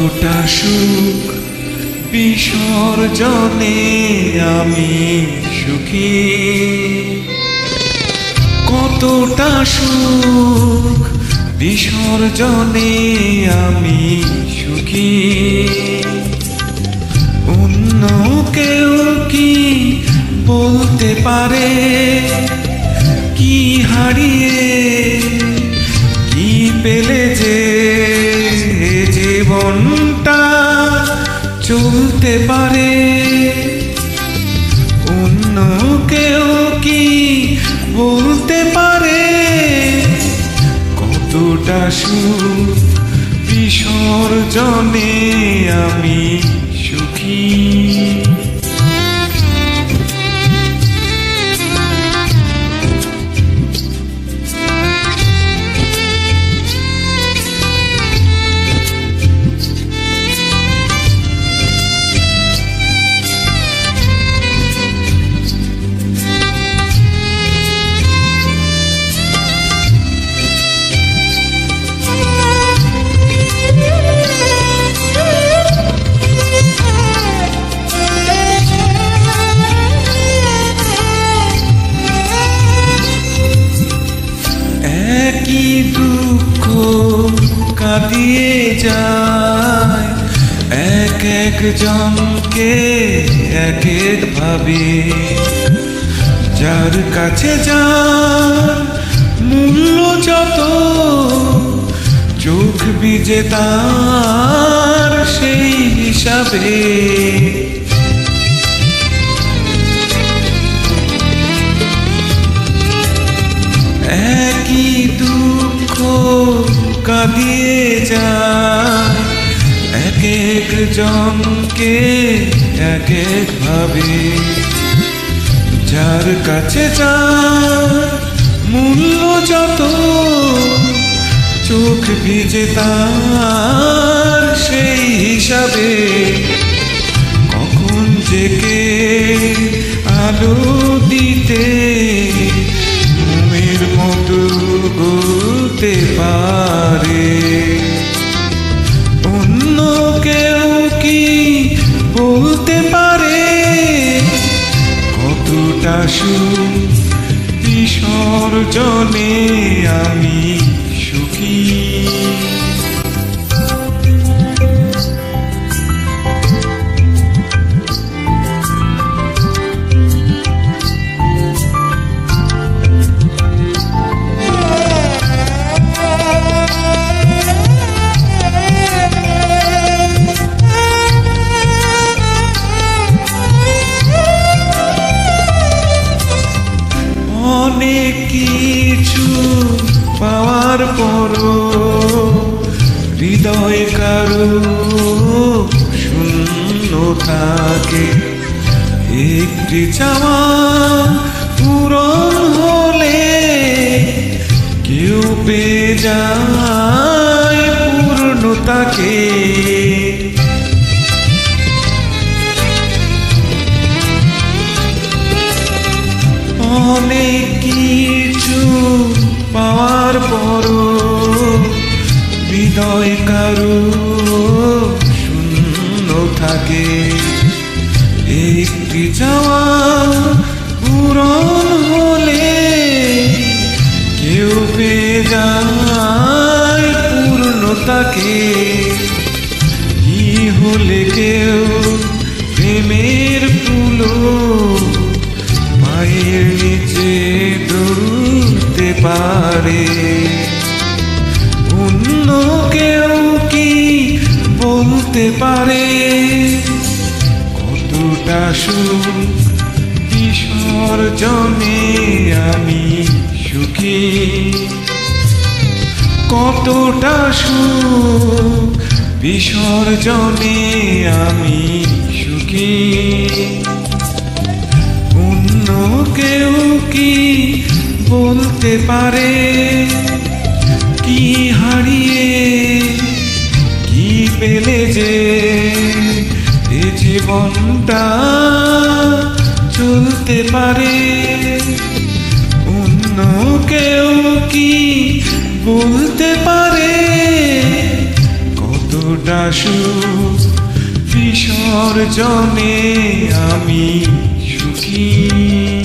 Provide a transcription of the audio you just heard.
কতটা সুখ, বিসর্জনে আমি সুখী। কতটা সুখ, বিসর্জনে আমি সুখী। অন্য কেউ কি বলতে পারে? কি হারিয়ে, কি পেলে যে জীবনটা চলতে পারে। অন্য কেউ কি বলতে পারে? কতটা সুর বিসর্জনে আমি এক এক জনকে এক এক ভাবে। যার কাছে যার মূল্য যত, চোখ বিজে তার সেই হিসাবে। এক জনকে এক ভাবে। যার কাছে যার মূল্য যত, চোখ ভিজে তার সেই হিসাবে। কখন যে কে আলো বিসর্জনে আমি। পাওয়ার পরও হৃদয় কারও শূন্য থাকে একটি চাওয়া পূরণ হলে কেউ পেয়ে যায় পূর্ণতাকে। অনেক হৃদয় কারও শূন্য থাকে। একটি চাওয়া পূরণ হলে কেউ পেয়ে যায় পূর্ণতাকে। কি হলে কেউ প্রেমের ফুলো পায়ের নিচে দৌড়তে পারে? বলতে পারে। কতটা সুখ বিসর্জনে আমি সুখী। কতটা সুখ বিসর্জনে আমি সুখী। অন্য কেউ কি বলতে পারে? কি হারিয়ে পেলে যে এ জীবনটা চলতে পারে। অন্য কেউ কি বলতে পারে? কতটা সুখ বিসর্জনে আমি সুখী।